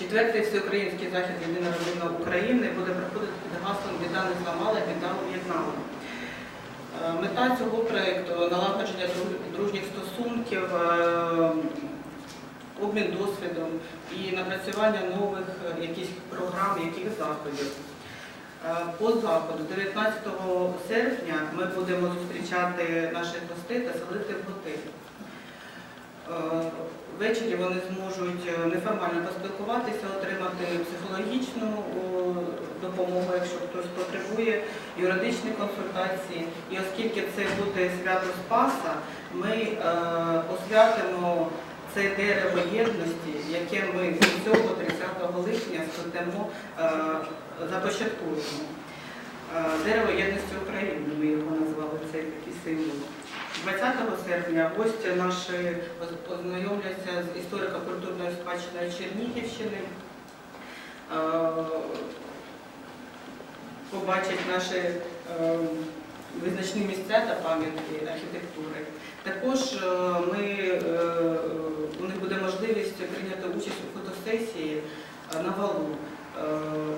Четвертий всеукраїнський захід Єдина родина України буде проходити під гаслом Біда не зламала, біда об'єднала. Е, Мета цього проєкту налагодження дружніх стосунків, е, обмін досвідом і напрацювання нових е, якихось програм, яких заходів. По заходу 19 серпня ми будемо зустрічати наших гостей та селити в готелі. Ввечері вони зможуть е, неформально поспілкуватися, отримати психологічну допомогу, якщо хтось потребує, юридичні консультації. І оскільки це буде свято Спаса, ми е, освятимо це дерево єдності, яке ми цього 30 липня сплетемо, е, започаткуємо. Дерево єдності України, ми його назвали, це такий символ. 20 серпня гості наші оз- ознайомляться з історико-культурною спадщиною Чернігівщини, е, побачать наші е, визначні місця та пам'ятки архітектури. Також е, ми, у них буде можливість прийняти участь у фотосесії на валу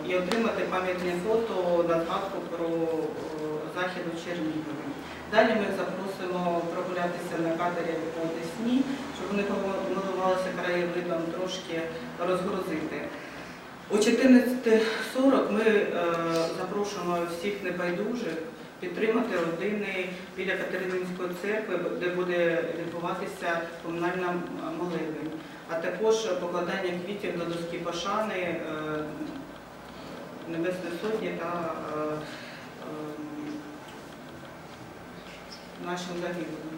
і отримати пам'ятне фото на згадку про захід у Чернігові. Далі ми запросимо прогулятися на кадері по Десні, щоб вони милувалися краєвидом трошки розгрузити. О 14.40 ми е, запрошуємо всіх небайдужих підтримати родини біля Катерининської церкви, де буде відбуватися комунальна молебень, а також покладання квітів до доски пошани е, Небесної Сотні та е, е, нашим загиблим.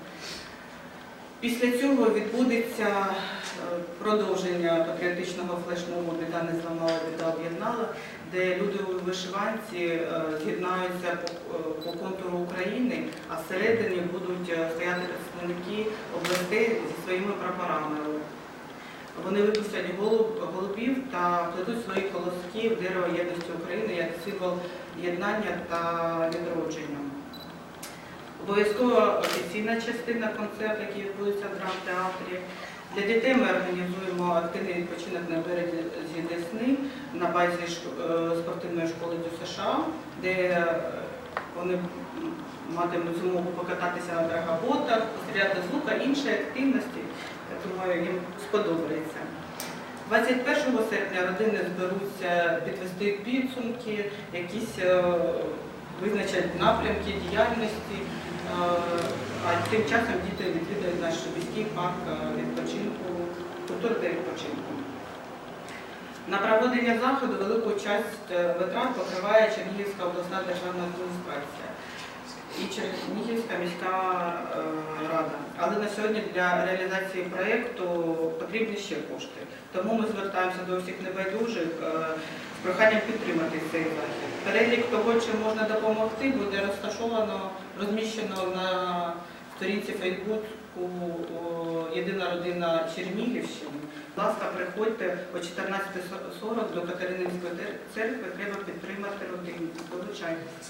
Після цього відбудеться е, продовження патріотичного флешмобу Біда не зламала, біда об'єднала, де люди у вишиванці е, з'єднаються по, е, контуру України, а всередині будуть стояти представники областей зі своїми прапорами. Вони випустять голубів та плетуть свої колоски в дерево єдності України як символ єднання та відродження. Обов'язково офіційна частина концерту, який відбудеться в драмтеатрі. Для дітей ми організуємо активний відпочинок на березі Десни на базі е, спортивної школи ДЮСШ, США, де е, вони матимуть змогу покататися на драгоботах, постріляти з лука, інші активності. Я думаю, їм сподобається. 21 серпня родини зберуться підвести підсумки, якісь е, визначать напрямки діяльності. Е, А тим часом діти відвідають наш міський парк е, відпочинку, культури та відпочинку. На проведення заходу велику часть е, витрат покриває Чернігівська обласна державна адміністрація і Чернігівська міська рада. Але на сьогодні для реалізації проєкту потрібні ще кошти. Тому ми звертаємося до всіх небайдужих е, з проханням підтримати цей захід. Перелік того, чим можна допомогти, буде розташовано, розміщено на сторінці Фейсбуку Єдина родина Чернігівщини. Будь ласка, приходьте о 14.40 до Катерининської церкви, треба підтримати родину. Долучайтеся.